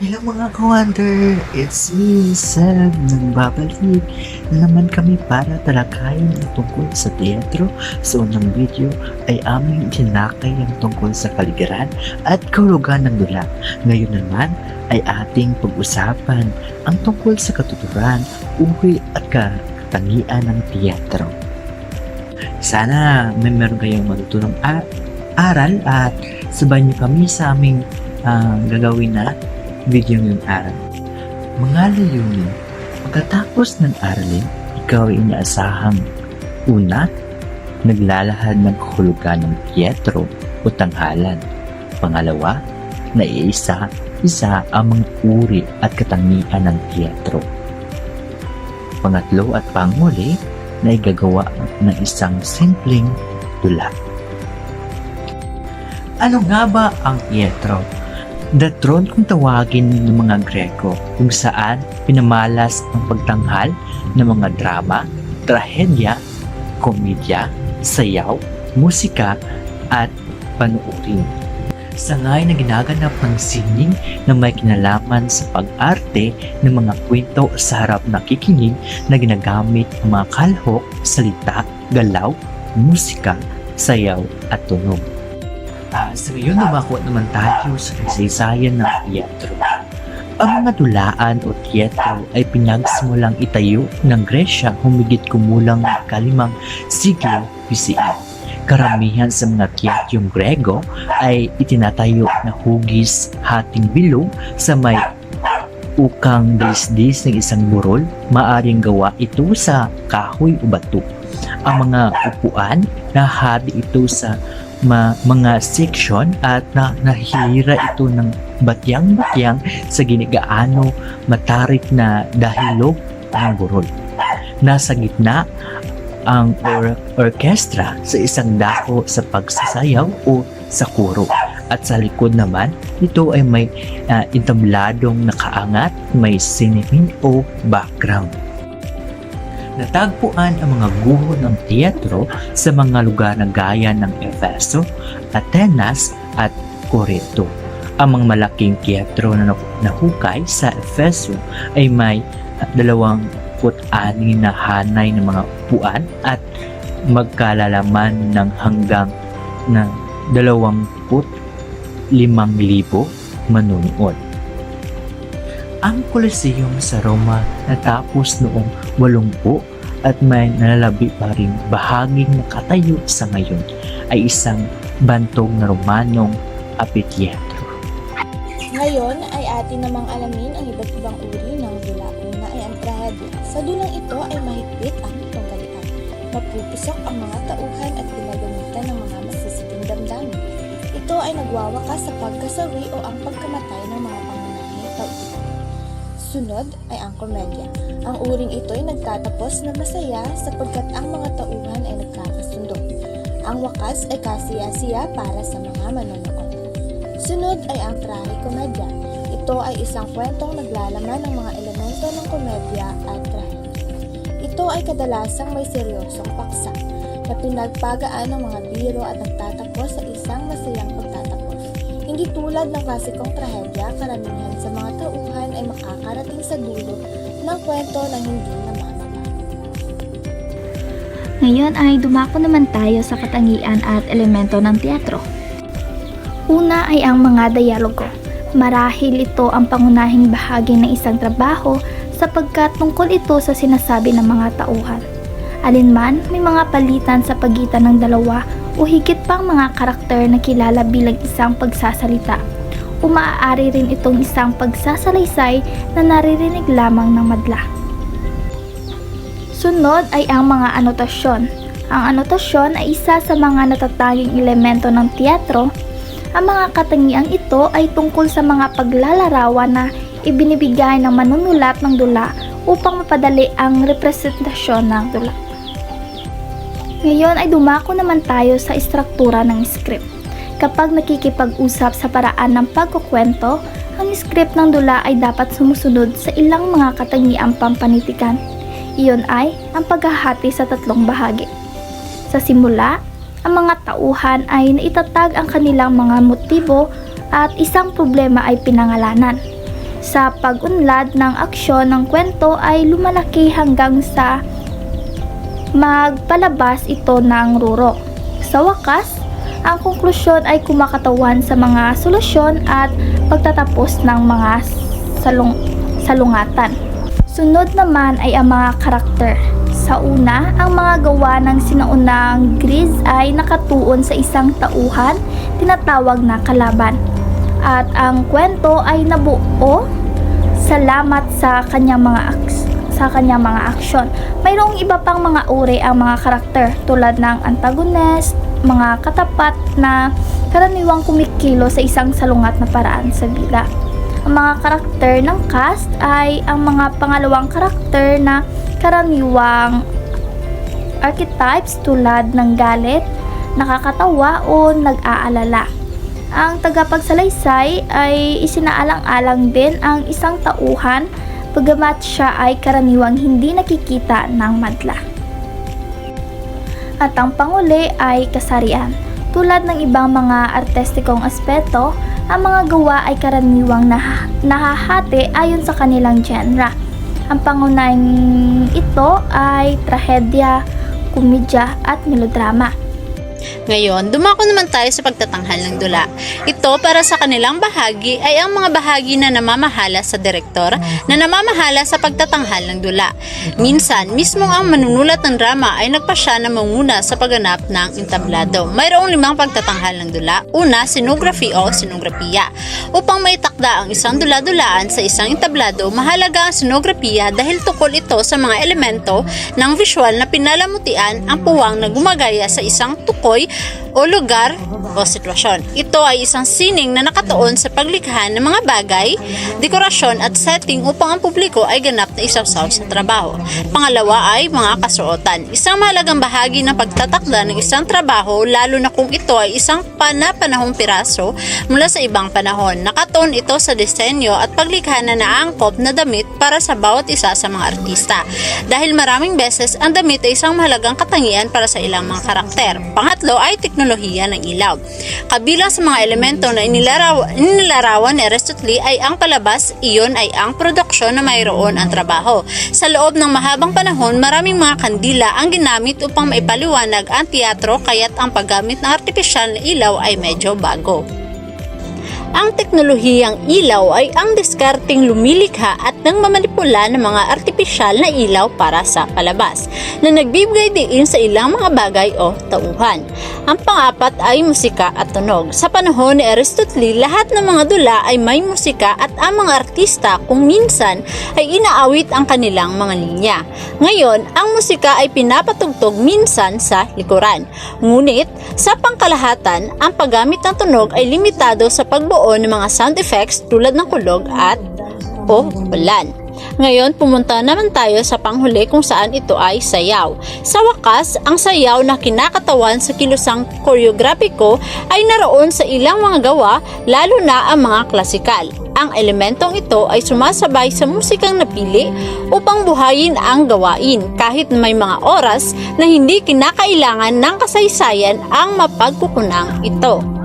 Hello mga ka-wonder! It's me, Seb, nagbabalik na naman kami para talakayin ang tungkol sa teatro. Sa unang video ay aming tinakay ang tungkol sa kaligaran at kahulugan ng dula. Ngayon naman ay ating pag-usapan ang tungkol sa katuturan, uwi at katangian ng teatro. Sana may meron kayong matutunong ar- aral at sabayan niyo kami sa aming ah, gagawin na video ngayong araw. Mga layunin, pagkatapos ng aralin, ikaw ay inaasahang una, naglalahad ng kahulugan ng Pietro o tanghalan. Pangalawa, naiisa isa ang mga uri at katangian ng Pietro. Pangatlo at panguli, na igagawa ng isang simpleng tula. Ano nga ba ang Pietro? The throne kung tawagin ng mga Greko kung saan pinamalas ang pagtanghal ng mga drama, trahedya, komedya, sayaw, musika at panuurin. Sangay na ginaganap ng sining na may kinalaman sa pag-arte ng mga kwento sa harap nakikinig na ginagamit ang mga kalhok, salita, galaw, musika, sayaw at tunog. Sa ngayon lumako naman tayo sa kasaysayan ng teatro. Ang mga dulaan o teatro ay pinagsimulang itayo ng Gresya humigit kumulang kalimang siglo BCE. Karamihan sa mga teatrong Grego ay itinatayo na hugis hating bilog sa may ukang disdis ng isang burol, maaring gawa ito sa kahoy o bato. Ang mga upuan, nahati ito sa ma- mga section at na nahihira ito ng batyang-batyang sa ginigaano matarik na dahilog ng burol. Nasa gitna ang or- orkestra sa isang dako sa pagsasayaw o sa kuro. At sa likod naman, ito ay may ah, entabladong nakaangat, may sinemin o background. Natagpuan ang mga guho ng teatro sa mga lugar na gaya ng Efeso, Atenas at Corinto. Ang mga malaking teatro na nahukay sa Efeso ay may dalawang put-ani na hanay ng mga upuan at magkalalaman ng hanggang na dalawang put limang libo manunood. Ang Coliseum sa Roma natapos noong 80 at may nalalabi pa rin bahaging nakatayo sa ngayon ay isang bantog na Romanong amphitheatro. Ngayon ay atin namang alamin ang iba't ibang uri ng dula. Una ay ang trahedya. Sa dulang ito ay mahigpit ang panggalian. Mapupusok ang mga tauhan at ginagamitan ng mga masisiping damdamin. Ito ay nagwawakas sa pagkasawi o ang pagkamatay ng mga. Sunod ay ang komedya. Ang uring ito ay nagtatapos na masaya sapagkat ang mga tauhan ay nagkakasundo. Ang wakas ay kasiya-siya para sa mga manonood. Sunod ay ang tragikomedya. Ito ay isang kwentong naglalaman ng mga elemento ng komedya at trahedya. Ito ay kadalasang may seryosong paksa na pinagpagaan ng mga biro at nagtatapos sa isang masayang pagtatapos. Hindi tulad ng klasikong trahedya, karamihan sa mga tauhan ay makakarating sa dulo ng kwento na hindi namamatay. Ngayon ay dumako naman tayo sa katangian at elemento ng teatro. Una ay ang mga dialogo. Marahil ito ang pangunahing bahagi ng isang trabaho sapagkat tungkol ito sa sinasabi ng mga tauhan. Alinman, may mga palitan sa pagitan ng dalawa o higit pang mga karakter na kilala bilang isang pagsasalita. O maaari rin itong isang pagsasalaysay na naririnig lamang ng madla. Sunod ay ang mga anotasyon. Ang anotasyon ay isa sa mga natatanging elemento ng teatro. Ang mga katangiang ito ay tungkol sa mga paglalarawan na ibinibigay ng manunulat ng dula upang mapadali ang representasyon ng dula. Ngayon ay dumako naman tayo sa istruktura ng script. Kapag nakikipag-usap sa paraan ng pagkukwento, ang script ng dula ay dapat sumusunod sa ilang mga katangiang pampanitikan. Iyon ay ang paghahati sa tatlong bahagi. Sa simula, ang mga tauhan ay naitatag ang kanilang mga motibo at isang problema ay pinangalanan. sa pag-unlad ng aksyon ng kwento ay lumalaki hanggang sa magpalabas ito ng ruro. Sa wakas, ang konklusyon ay kumakatawan sa mga solusyon at pagtatapos ng mga salung salungatan. Sunod naman ay ang mga karakter. Sa una, ang mga gawa ng sinaunang Gris ay nakatuon sa isang tauhan, tinatawag na kalaban. At ang kwento ay nabuo salamat sa kanyang mga aks sa kanyang mga aksyon. Mayroong iba pang mga uri ang mga karakter tulad ng antagonist, mga katapat na karaniwang kumikilo sa isang salungat na paraan sa bida. Ang mga karakter ng cast ay ang mga pangalawang karakter na karaniwang archetypes tulad ng galit, nakakatawa o nag-aalala. Ang tagapagsalaysay ay isinaalang-alang din ang isang tauhan bagamat siya ay karaniwang hindi nakikita ng madla. At ang panguli ay kasarian. Tulad ng ibang mga artistikong aspeto, ang mga gawa ay karaniwang nah- nahahati ayon sa kanilang genre. Ang pangunahing ito ay trahedya, komedya at melodrama. Ngayon, dumako naman tayo sa pagtatanghal ng dula. Ito para sa kanilang bahagi ay ang mga bahagi na namamahala sa direktor na namamahala sa pagtatanghal ng dula. Minsan, mismo ang manunulat ng drama ay nagpasya na manguna sa pagganap ng entablado. Mayroong limang pagtatanghal ng dula. Una, sinography o sinografiya. Upang maitakda ang isang dula-dulaan sa isang entablado, mahalaga ang sinografiya dahil tukol ito sa mga elemento ng visual na pinalamutian ang puwang na gumagaya sa isang হয় o lugar o sitwasyon. Ito ay isang sining na nakatuon sa paglikha ng mga bagay, dekorasyon at setting upang ang publiko ay ganap na isawsaw sa trabaho. Pangalawa ay mga kasuotan. Isang mahalagang bahagi ng pagtatakda ng isang trabaho lalo na kung ito ay isang panapanahong piraso mula sa ibang panahon. Nakatuon ito sa disenyo at paglikha na naangkop na damit para sa bawat isa sa mga artista. Dahil maraming beses ang damit ay isang mahalagang katangian para sa ilang mga karakter. Pangatlo ay teknolohiya ng ilaw. Kabilang sa mga elemento na inilaraw, inilarawan ni Aristotle ay ang palabas, iyon ay ang produksyon na mayroon ang trabaho. Sa loob ng mahabang panahon, maraming mga kandila ang ginamit upang maipaliwanag ang teatro kaya't ang paggamit ng artipisyal na ilaw ay medyo bago. Ang teknolohiyang ilaw ay ang diskarteng lumilikha at nang mamanipula ng mga artipisyal na ilaw para sa palabas na nagbibigay diin sa ilang mga bagay o tauhan. Ang pangapat ay musika at tunog. Sa panahon ni Aristotle, lahat ng mga dula ay may musika at ang mga artista kung minsan ay inaawit ang kanilang mga linya. Ngayon, ang musika ay pinapatugtog minsan sa likuran. Ngunit, sa pangkalahatan, ang paggamit ng tunog ay limitado sa pagbuo ng mga sound effects tulad ng kulog at o ulan. Ngayon, pumunta naman tayo sa panghuli kung saan ito ay sayaw. Sa wakas, ang sayaw na kinakatawan sa kilusang koreografiko ay naroon sa ilang mga gawa, lalo na ang mga klasikal. Ang elementong ito ay sumasabay sa musikang napili upang buhayin ang gawain kahit may mga oras na hindi kinakailangan ng kasaysayan ang mapagkukunang ito.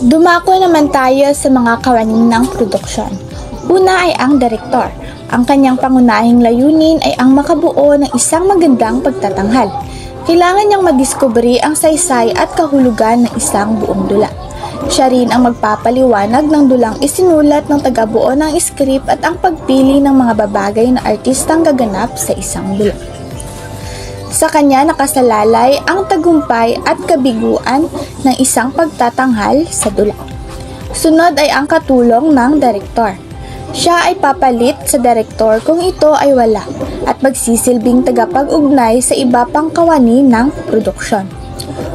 Dumako naman tayo sa mga kawanin ng produksyon. Una ay ang direktor. Ang kanyang pangunahing layunin ay ang makabuo ng isang magandang pagtatanghal. Kailangan niyang madiskubre ang saysay at kahulugan ng isang buong dula. Siya rin ang magpapaliwanag ng dulang isinulat ng tagabuo ng script at ang pagpili ng mga babagay na artistang gaganap sa isang dula. Sa kanya nakasalalay ang tagumpay at kabiguan ng isang pagtatanghal sa dula. Sunod ay ang katulong ng direktor. Siya ay papalit sa direktor kung ito ay wala at magsisilbing tagapag-ugnay sa iba pang kawani ng produksyon.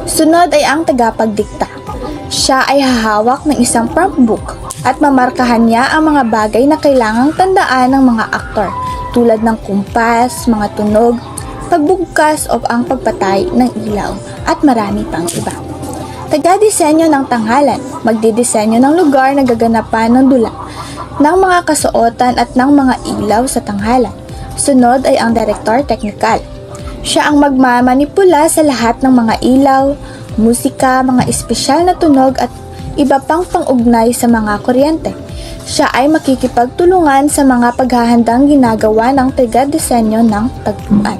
Sunod ay ang tagapagdikta. Siya ay hahawak ng isang prompt book at mamarkahan niya ang mga bagay na kailangang tandaan ng mga aktor tulad ng kumpas, mga tunog, pagbugkas o ang pagpatay ng ilaw at marami pang iba. Taga-disenyo ng tanghalan, magdidisenyo ng lugar na gaganapan ng dula, ng mga kasuotan at ng mga ilaw sa tanghalan. Sunod ay ang Director Technical. Siya ang magmamanipula sa lahat ng mga ilaw, musika, mga espesyal na tunog at iba pang pangugnay sa mga kuryente. Siya ay makikipagtulungan sa mga paghahandang ginagawa ng taga-disenyo ng tagpuan.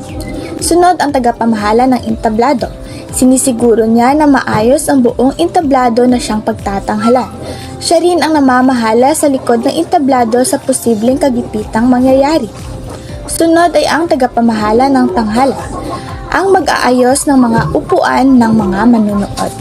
Sunod ang tagapamahala ng entablado. Sinisiguro niya na maayos ang buong entablado na siyang pagtatanghalan. Siya rin ang namamahala sa likod ng entablado sa posibleng kagipitang mangyayari. Sunod ay ang tagapamahala ng tanghala, ang mag-aayos ng mga upuan ng mga manunood.